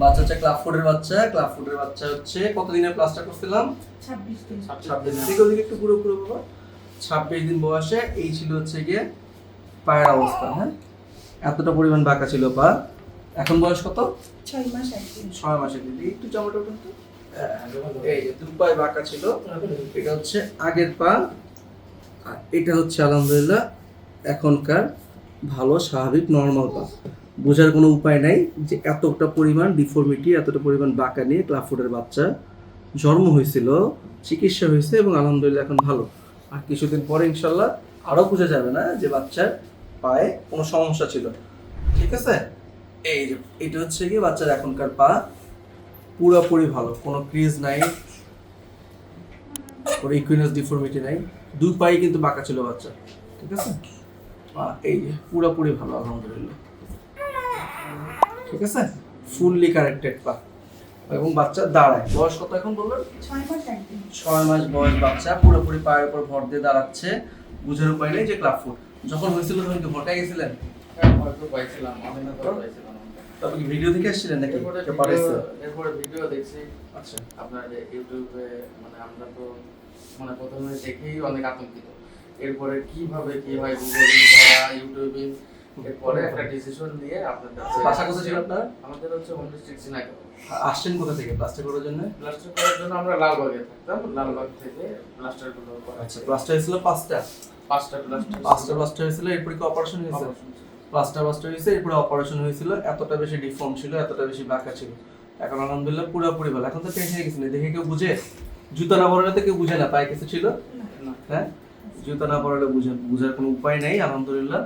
বাচ্চা হচ্ছে ক্লাব ফুডের বাচ্চা। ক্লাব ফুডের বাচ্চা হচ্ছে কতদিনের প্লাস্টার করছিলাম? ছাব্বিশ দিন। ছাব্বিশ দিন ওদিকে একটু পুরো পুরো বাবা। ছাব্বিশ দিন বয়সে এই ছিল হচ্ছে গিয়ে পায়ের অবস্থা হ্যাঁ? এতটা পরিমাণ বাঁকা ছিল পা। এখন বয়স কত? ছয় মাস ছয় মাসের দিদি একটু চামড়া কিন্তু এই যে দুই পায়ে বাঁকা ছিল এটা হচ্ছে আগের পা। আর এটা হচ্ছে আলহামদুলিল্লাহ এখনকার ভালো স্বাভাবিক নর্মাল পা। বোঝার কোনো উপায় নাই যে এতটা পরিমাণ ডিফর্মিটি এতটা পরিমাণ বাঁকা নিয়ে ক্লাফুডের বাচ্চা জন্ম হয়েছিল, চিকিৎসা হয়েছে এবং আলহামদুলিল্লাহ এখন ভালো। আর কিছুদিন পরে ইনশাল্লাহ আরও বোঝা যাবে না যে বাচ্চার পায়ে কোনো সমস্যা ছিল। ঠিক আছে? এই যে, এটা হচ্ছে কি বাচ্চার এখনকার পা পুরোপুরি ভালো, কোনো ক্রিজ নাই, কোনো ইকুইনাস ডিফর্মিটি নাই, দুই পাই কিন্তু বাঁকা ছিল বাচ্চা। ঠিক আছে? এই যে, পুরোপুরি ভালো, আলহামদুলিল্লাহ। ঠিক আছে? ফুললি কারেক্টেড পা এবং বাচ্চা দাঁড়ায়। বয়স কত এখন বললেন ছয় মাস বয়স বাচ্চা পুরোপুরি পায়ের উপর ভর দিয়ে দাঁড়াচ্ছে। বুঝার উপায় নেই যে ক্লাব ফুট যখন হয়েছিল তখন কি ভরটাই গেছিলেন? হ্যাঁ, হয়তো পাইছিলাম আমি তো তবে কি ভিডিও দেখে এসেছিলেন নাকি? এরপরে ভিডিও- দেখছি। আচ্ছা। আপনার ইউটিউবে মানে আমরা তো মানে প্রথমে দেখেই অনেক আতঙ্কিত। এরপরে কীভাবে কি হয় গুগলিং ইউটিউবিং এরপরে একটা ডিসিশন নিয়ে আপনার কাছে বাসা কোথায় ছিল আপনার? আমাদের হচ্ছে হোম ডিস্ট্রিক্ট আসছেন কোথা থেকে? প্লাস্টার করার জন্য? প্লাস্টার করার জন্য আমরা লালবাগে থাকতাম। লালবাগ থেকে প্লাস্টারগুলো আচ্ছা প্লাস্টার হয়েছিল পাঁচটা। পাঁচটা প্লাস্টার পাঁচটা প্লাস্টার হয়েছিল এরপরে কি অপারেশন প্লাস্টার প্লাস্টার হয়েছে এরপরে অপারেশন হয়েছিল। এতটা বেশি ডিফর্ম ছিল এতটা বেশি বাঁকা ছিল। এখন আলহামদুলিল্লাহ পুরোপুরি ভালো। এখন তো টেনশন গেছিল দেখে কেউ বুঝে? জুতা না পরালে তো কেউ বুঝে না। পায়ে কিছু ছিল? হ্যাঁ? জুতা না পরালে বুঝে বুঝার কোনো উপায় নেই আলহামদুলিল্লাহ।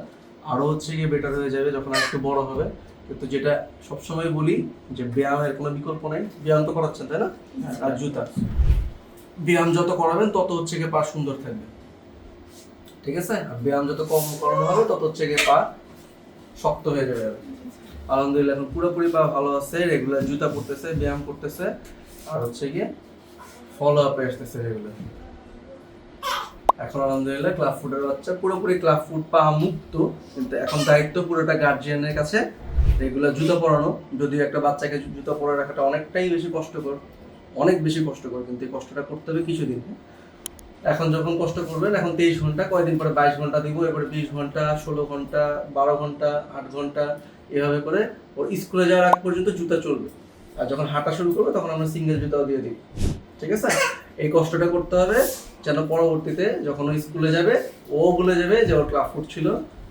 আরও হচ্ছে গিয়ে বেটার হয়ে যাবে যখন আর একটু বড় হবে। কিন্তু যেটা সবসময় বলি যে ব্যায়ামের কোনো বিকল্প নাই। ব্যায়াম তো করাচ্ছেন তাই না? আর জুতা। ব্যায়াম যত করাবেন তত হচ্ছে গিয়ে পা সুন্দর থাকবে। ঠিক আছে? আর ব্যায়াম যত কম করানো হবে তত হচ্ছে গিয়ে পা শক্ত হয়ে যাবে আলহামদুলিল্লাহ এখন পুরোপুরি পা ভালো আছে রেগুলার জুতা পরতেছে ব্যায়াম করতেছে আর হচ্ছে গিয়ে ফলো আপে আসতেছে রেগুলার এখন আলহামদুলিল্লাহ ক্লাব ফুডের বাচ্চা পুরোপুরি ক্লাব ফুড পা মুক্ত, কিন্তু এখন দায়িত্ব পুরোটা গার্জিয়ানের কাছে। রেগুলার জুতো পরানো, যদিও একটা বাচ্চাকে জুতো পরে রাখাটা অনেকটাই বেশি কষ্টকর, অনেক বেশি কষ্টকর, কিন্তু এই কষ্টটা করতে হবে কিছুদিন। এখন যখন কষ্ট করবেন, এখন তেইশ ঘণ্টা, কয়দিন পরে বাইশ ঘণ্টা দিব, এরপরে বিশ ঘণ্টা, ষোলো ঘণ্টা, বারো ঘণ্টা, আট ঘণ্টা, এভাবে করে ওর স্কুলে যাওয়ার আগ পর্যন্ত জুতা চলবে। আর যখন হাঁটা শুরু করবে, তখন আমরা সিঙ্গেল জুতাও দিয়ে দিই ঠিক আছে? এই কষ্টটা করতে হবে যেন পরবর্তীতে যখন স্কুলে যাবে, ও ভুলে যাবে যে ওর ক্লাব ফুড ছিল,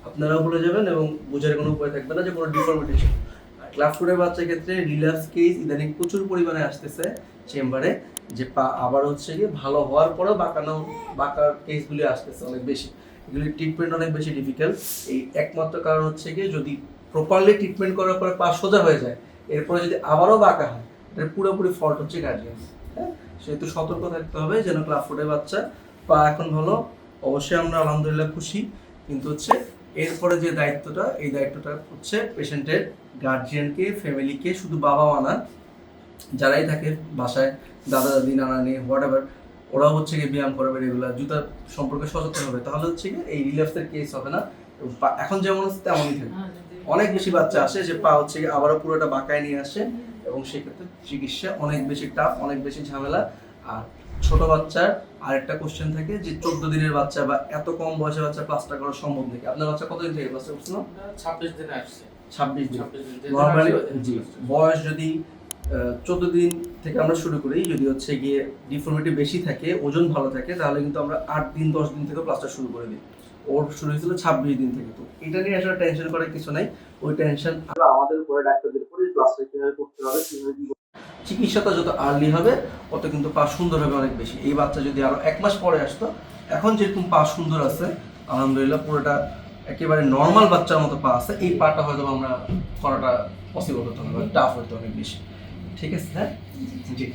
আপনারাও ভুলে যাবেন এবং বোঝার কোনো উপায় থাকবে না যে কোনো ডিফর্মিটি ছিল। আর ক্লাব ফুডের বাচ্চার ক্ষেত্রে রিল্যাক্স কেস ইদানিং প্রচুর পরিমাণে আসতেছে চেম্বারে যে পা আবার হচ্ছে গিয়ে ভালো হওয়ার পরেও বাঁকানো, বাঁকার কেসগুলি আসতেছে অনেক বেশি। এগুলি ট্রিটমেন্ট অনেক বেশি ডিফিকাল্ট এই একমাত্র কারণ হচ্ছে গিয়ে যদি প্রপারলি ট্রিটমেন্ট করার পরে পা সোজা হয়ে যায়, এরপরে যদি আবারও বাঁকা হয় এটার পুরোপুরি ফল্ট হচ্ছে গার্জিয়ান হ্যাঁ? সেহেতু সতর্ক থাকতে হবে যেন ক্লাব ফুডের বাচ্চা পা এখন ভালো। অবশ্যই আমরা আলহামদুলিল্লাহ খুশি। কিন্তু হচ্ছে এরপরে যে দায়িত্বটা, এই দায়িত্বটা হচ্ছে পেশেন্টের গার্জিয়ানকে, ফ্যামিলিকে, শুধু বাবা মা না, যারাই থাকে বাসায় দাদা দাদি নানা নিয়ে হোয়াট এভার ওরাও হচ্ছে গিয়ে ব্যায়াম করবে রেগুলার জুতার সম্পর্কে সচেতন হবে। তাহলে হচ্ছে গিয়ে এই রিল্যাক্সের কেস হবে না। এখন যেমন আছে তেমনই থাকবে। অনেক বেশি বাচ্চা আসে যে পা হচ্ছে আবারও পুরোটা বাঁকায় নিয়ে আসে এবং সেক্ষেত্রে চিকিৎসা অনেক বেশি টাফ অনেক বেশি ঝামেলা। আর ছোট বাচ্চার আরেকটা কোশ্চেন থাকে যে চোদ্দ দিনের বাচ্চা বা এত কম বয়সের বাচ্চা প্লাস্টার করা সম্ভব নাকি? আপনার বাচ্চা কতদিন থেকে প্লাস্টার করছিল ছাব্বিশ দিনে আসছে। ছাব্বিশ দিন। নর্মালি জি বয়স যদি চোদ্দ দিন থেকে আমরা শুরু করি যদি হচ্ছে গিয়ে ডিফর্মিটি বেশি থাকে ওজন ভালো থাকে তাহলে কিন্তু আমরা আট দিন দশ দিন থেকে প্লাস্টার শুরু করে দিই। ওর শুরু হয়েছিল ছাব্বিশ দিন থেকে। তো এটা নিয়ে আসলে টেনশন করার কিছু নাই। ওই টেনশন আমাদের উপরে ডাক্তারদের উপরে প্লাস্টার কীভাবে করতে হবে কীভাবে। চিকিৎসাটা যত আর্লি হবে তত কিন্তু পা সুন্দর হবে অনেক বেশি। এই বাচ্চা যদি আরও এক মাস পরে আসতো এখন যেরকম পা সুন্দর আছে আলহামদুলিল্লাহ পুরোটা একেবারে নর্মাল বাচ্চার মতো পা আছে এই পাটা হয়তো আমরা করাটা পসিবল হতো না টাফ হতো অনেক বেশি। ঠিক আছে হ্যাঁ জি